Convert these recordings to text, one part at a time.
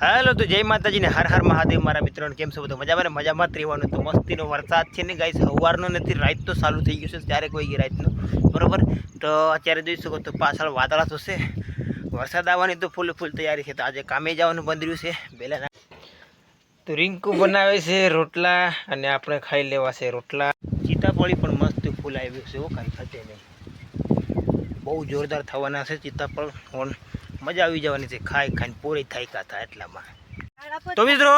હાલો તો જય માતાજીને, હર હર મહાદેવ મારા મિત્રોને, કેમ છો બધું? મજામાં ને? મજામાં જ રહેવાનું તો મસ્તીનો વરસાદ છે ને ગાઈસ? સવારનો નથી, રાત તો ચાલુ થઈ ગયું છે, ત્યારે કોઈ ગઈ રાતનું. બરાબર? તો અત્યારે જોઈ શકો તો પાછળ વાદળા થશે વરસાદ આવવાની તો ફૂલ ફૂલ તૈયારી છે. તો આજે કામે જવાનું બંધ રહ્યું છે પહેલાં તો રિંકુ બનાવે છે રોટલા અને આપણે ખાઈ લેવા છે રોટલા. ચીતાફળી પણ મસ્ત ફૂલ આવ્યું છે એવું કાંઈ ખાતે નહીં. બહુ જોરદાર થવાના છે ચીતાફળ પણ મજા આવી જવાની છે. ખાઈ ખાઈને પૂરી થાયકા થાય એટલામાં. તો મિત્રો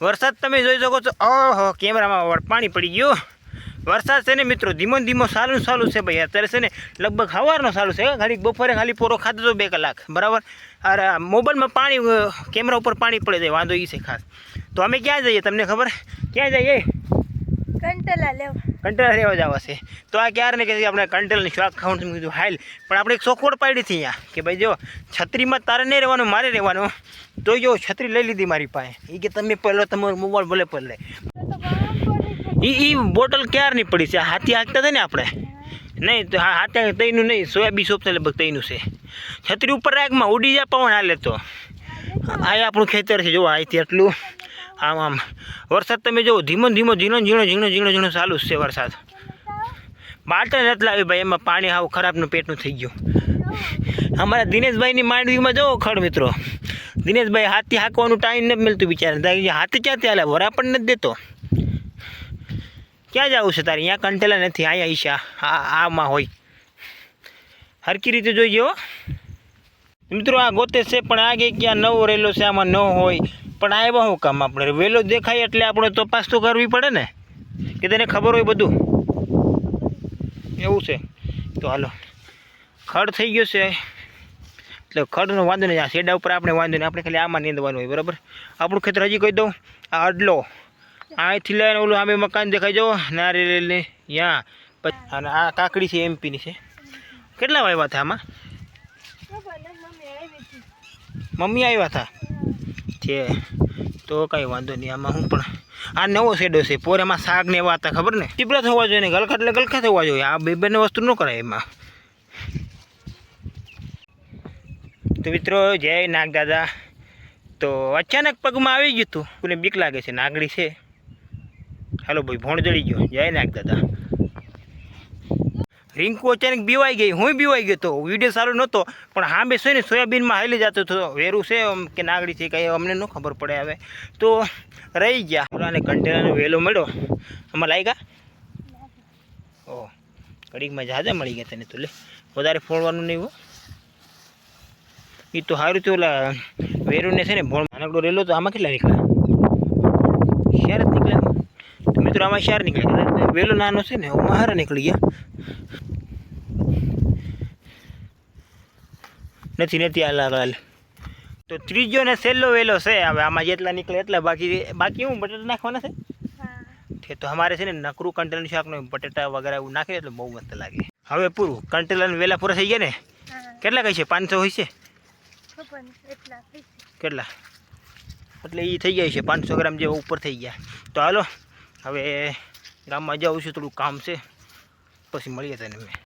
વરસાદ તમે જોઈ શકો છો. ઓહો કેમેરામાં પાણી પડી ગયું. વરસાદ છે ને મિત્રો ધીમો ધીમો સારું સારું છે ભાઈ. અત્યારે છે ને લગભગ સવારનો સારું છે. ખાલી બપોરે ખાલી પોરો ખાધો તો બે કલાક. બરાબર? અરે મોબાઈલમાં પાણી કેમેરા ઉપર પાણી પડે છે. વાંધો એ છે ખાસ. તો અમે ક્યાં જઈએ તમને ખબર? ક્યાં જઈએ? કંટલા લેવા. કંટેલા રહેવા જવા છે. તો આ ક્યારે ને કે આપણે કંટેલની શ્વાસ ખાવાનું કીધું હાલ. પણ આપણે એક ચોખવટ પાડી હતી અહીંયા, કે ભાઈ જો, છત્રીમાં તારે નહીં રહેવાનું, મારે રહેવાનું. તો જો, છત્રી લઈ લીધી મારી પાસે. એ કે તમે પહેલો તમારો મોબાઈલ ભલે પર લે. એ એ બોટલ ક્યારની પડી છે? હાથી હાંકતા હતા ને આપણે? નહીં, તો હાથે તઈનું નહીં સોયાબી સોપ લગભગ તઈનું છે. છત્રી ઉપર રાખમાં ઉડી જાય પવન હાલે તો. આ આપણું ખેતર છે, જો અહીંથી એટલું આમ આમ. વરસાદ તમે જુઓ, ધીમો ધીમો, ઝીણો ઝીણો ઝીણો ઝીણો ઝીણો ચાલુ છે વરસાદ. બાટલ નથી લાવી ભાઈ, એમાં પાણી આવું ખરાબનું પેટનું થઈ ગયું. અમારા દિનેશભાઈની માંડવીમાં જુઓ ખડ મિત્રો. દિનેશભાઈ હાથી હાંકવાનું ટાઈમ નથી મળતું બિચારા હાથી ક્યાંથી હાલે? વરા પણ નથી દેતો. ક્યાં જવું છે તારે? અહીંયા કંટેલા નથી. અહીંયા ઈશા. આ, આમાં હોય. હરકી રીતે જોઈ હો. મિત્રો આ ગોતે છે, પણ આ ગઈ ક્યાં નવો રહેલો છે, આમાં ન હોય. પણ આ એવા શું કામ આપણે? વહેલો દેખાય એટલે આપણે તપાસ તો કરવી પડે ને? કે તેને ખબર હોય બધું? એવું છે. તો હાલો. ખડ થઈ ગયો છે. એટલે ખડનો વાંધો નહીં. આ શેડા ઉપર આપણે વાંધો નહીં. આપણે ખાલી આમાં નીંદવાનું હોય બરાબર? આપણું ખેતર હજી કહી દઉં આ અડલો અહીંથી લઈને ઓલું આમે મકાન દેખાઈ જાઓ. નારિયેલને ત્યાં પછી અને આ કાકડી છે એમપીની છે. કેટલા વાવ્યા હતા આમાં? મમ્મી આવ્યા હતા છે, તો કાંઈ વાંધો નહીં. આમાં હું પણ આ નવો શેડો છે. પોરેમાં શાક ને એવા હતા, ખબર ને? ટીપડા થવા જોઈએ ને ગલખા એટલે ગલખા થવા જોઈએ. આ બે બંને વસ્તુ ન કરાય એમાં. તો મિત્રો, જય નાગ દાદા. તો અચાનક પગમાં આવી ગયું હતું કોને બીક લાગે છે. નાગડી છે. હાલો ભાઈ, ભોણ જડી ગયો. જય નાગ દાદા. રિંકુ અચાનક બીવાઈ ગઈ. હું બીવાઈ ગયો તો. વીડિયો સારો નહોતો, પણ હા બે ને સોયાબીનમાં હાલી જતો હતો. વેરું છે કે નાગડી છે કંઈ અમને ન ખબર પડે હવે. તો રહી ગયા. અને કંટેનરનો વેલો મળ્યો. આમાં લાગ્યા? ગયા ઓ ઘડીકમાં જાદે મળી ગયા તને તો લે. વધારે ફોડવાનું નહીં હો. એ તો સારું તો ઓલા વેરુને છે ને ભોળ નાનકડો રેલો તો આમાં કેટલા નીકળ્યા? શેર જ નીકળ્યા. મિત્રો, આમાં શહેર નીકળ્યા. વેલો નાનો છે ને હું હારા નીકળી ગયા. નથી નથી હાલ હાલ તો ત્રીજો ને છેલ્લો વેલો છે હવે આમાં જેટલા નીકળે એટલા બાકી બાકી હું બટેટા નાખવાના છે? તે તો અમારે છે ને નકરું કંટેલર શાકનો બટેટા વગેરે એવું નાખીએ એટલે બહુ મસ્ત લાગે. હવે પૂરું કંટેલન વેલા પૂરા થઈ ગયા ને? કેટલા કઈ છે? પાંચસો હોય છે? કેટલા? એટલે એ થઈ જાય છે પાંચસો ગ્રામ જેવા ઉપર થઈ ગયા. તો હાલો હવે ગામમાં જાઉં છું થોડું કામ છે. પછી મળીએ તને મેં